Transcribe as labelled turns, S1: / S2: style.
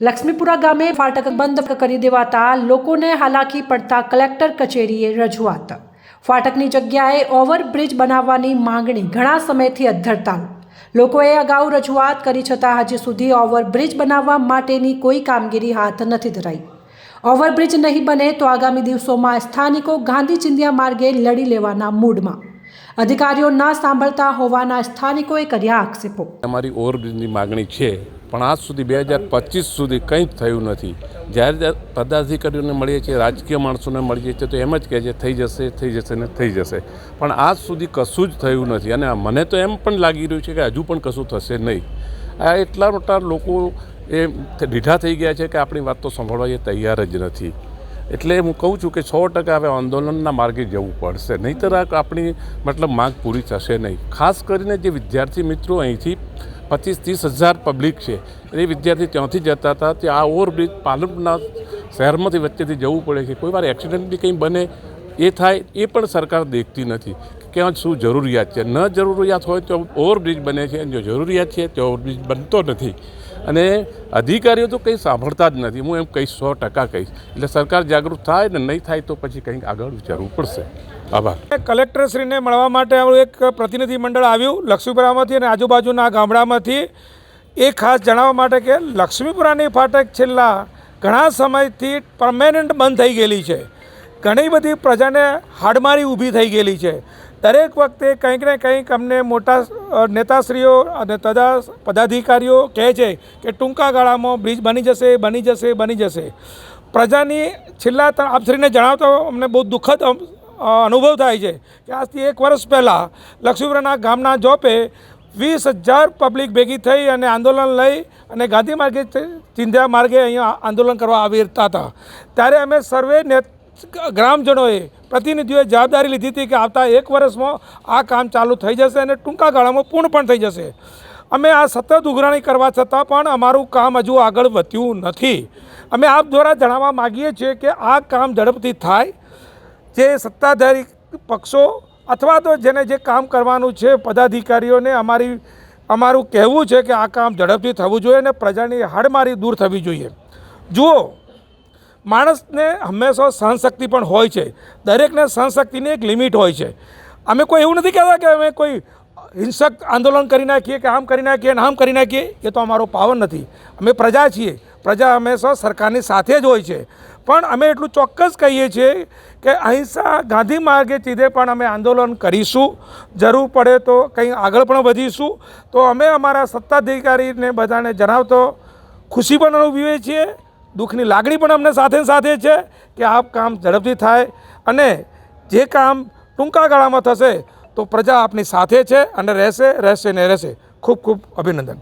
S1: લક્ષ્મીપુરા ગામે ફાટક બંધ કરી દેવાતા લોકોને હાલાકી પડતા કલેક્ટર કચેરીએ રજૂઆત. ફાટકની જગ્યાએ ઓવરબ્રિજ બનાવવાની માંગણી ઘણા સમયથી અધ્ધરતાલ લોકોએ અગાઉ રજૂઆત કરી છતાં હજી સુધી ઓવરબ્રિજ બનાવવા માટેની કોઈ કામગીરી હાથ નથી ધરાઈ. ઓવરબ્રિજ નહીં બને તો આગામી દિવસોમાં સ્થાનિકો ગાંધી ચિંધ્યા માર્ગે લડી લેવાના મૂડમાં. અધિકારીઓ ના સાંભળતા હોવાના સ્થાનિકોએ કર્યા આક્ષેપો.
S2: અમારી ઓવરબ્રિજની માગણી છે પણ આજ સુધી બે હજાર પચીસ સુધી કંઈ જ થયું નથી. જ્યારે પદાધિકારીઓને મળીએ છીએ, રાજકીય માણસોને મળીએ છીએ, તો એમ જ કહે છે, થઈ જશે થઈ જશે ને થઈ જશે. પણ આજ સુધી કશું જ થયું નથી. અને મને તો એમ પણ લાગી રહ્યું છે કે હજુ પણ કશું થશે નહીં. આ એટલા મોટા લોકો એ ઢીઠા થઈ ગયા છે કે આપણી વાત તો સાંભળવા એ તૈયાર જ નથી. એટલે હું કહું છું કે સો ટકા હવે આંદોલનના માર્ગે જવું પડશે. નહીંતર આ આપણી મતલબ માંગ પૂરી થશે નહીં. ખાસ કરીને જે વિદ્યાર્થી મિત્રો અહીંથી પચીસ ત્રીસ હજાર પબ્લિક છે, એ વિદ્યાર્થી ત્યાંથી જતા હતા તે આ ઓવરબ્રિજ પાલનપુરના શહેરમાંથી વચ્ચેથી જવું પડે છે. કોઈ વાર એક્સિડન્ટ બી કંઈ બને, એ થાય, એ પણ સરકાર દેખતી નથી ક્યાં શું જરૂરિયાત છે. ન જરૂરિયાત હોય તો ઓવરબ્રિજ બને છે, અને જો જરૂરિયાત છે તો ઓવરબ્રિજ બનતો નથી. અને અધિકારીઓ તો કંઈ સાંભળતા જ નથી. હું એમ કહીશ, સો ટકા કહીશ. એટલે સરકાર જાગૃત થાય ને નહીં થાય તો પછી કંઈક આગળ વિચારવું પડશે. આભાર.
S3: કલેક્ટરશ્રીને મળવા માટે અમારું એક પ્રતિનિધિ મંડળ આવ્યું, લક્ષ્મીપુરામાંથી અને આજુબાજુના ગામડામાંથી. એ ખાસ જણાવવા માટે કે લક્ષ્મીપુરાની ફાટક છેલ્લા ઘણા સમયથી પરમેનન્ટ બંધ થઈ ગયેલી છે. ઘણી બધી પ્રજાને હાડમારી ઊભી થઈ ગયેલી છે. દરેક વખતે કંઈક ને કંઈક અમને મોટા નેતાશ્રીઓ અને તદા પદાધિકારીઓ કહે છે કે ટૂંકા ગાળામાં બ્રિજ બની જશે બની જશે બની જશે. પ્રજાની છેલ્લા આપશ્રીને જણાવતો અમને બહુ દુઃખદ અનુભવ થાય છે કે આજથી એક વર્ષ પહેલાં લક્ષ્મીપુરાના ગામના જોપે વીસ હજાર પબ્લિક ભેગી થઈ અને આંદોલન લઈ અને ગાંધી માર્ગે ચિંધ્યા માર્ગે અહીંયા આંદોલન કરવા આવી હતા. ત્યારે અમે સર્વે ગ્રામજનોએ પ્રતિનિધિઓએ જવાબદારી લીધી હતી કે આવતા એક વર્ષમાં આ કામ ચાલુ થઈ જશે અને ટૂંકા ગાળામાં પૂર્ણ પણ થઈ જશે. અમે આ સતત ઉઘરાણી કરવા છતાં પણ અમારું કામ હજુ આગળ વધ્યું નથી. અમે આપ દ્વારા જણાવવા માગીએ છીએ કે આ કામ ઝડપથી થાય. જે સત્તાધારી પક્ષો અથવા તો જેને જે કામ કરવાનું છે, પદાધિકારીઓને અમારી, અમારું કહેવું છે કે આ કામ ઝડપથી થવું જોઈએ અને પ્રજાની હાડમારી દૂર થવી જોઈએ. જુઓ માણસને હંમેશા સહનશક્તિ પણ હોય છે. દરેકને સહનશક્તિની એક લિમિટ હોય છે. અમે કોઈ એવું નથી કહેતા કે અમે કોઈ હિંસક આંદોલન કરી નાખીએ કે આમ કરી નાખીએ ને આમ કરી નાખીએ, એ તો અમારો પાવર નથી. અમે પ્રજા છીએ. પ્રજા હંમેશા સરકારની સાથે જ હોય છે. પણ અમે એટલું ચોક્કસ કહીએ છીએ કે અહિંસા ગાંધી માર્ગે ચીધે પણ અમે આંદોલન કરીશું. જરૂર પડે તો કંઈ આગળ પણ વધીશું. તો અમે અમારા સત્તાધિકારીને બધાને જણાવતો ખુશી પણ અનુભવીએ છીએ. દુઃખની લાગણી પણ અમને સાથે સાથે છે કે આ કામ ઝડપથી થાય અને જે કામ ટૂંકા ગાળામાં થશે તો પ્રજા આપની સાથે છે અને રહેશે રહેશે ને રહેશે. ખૂબ ખૂબ અભિનંદન.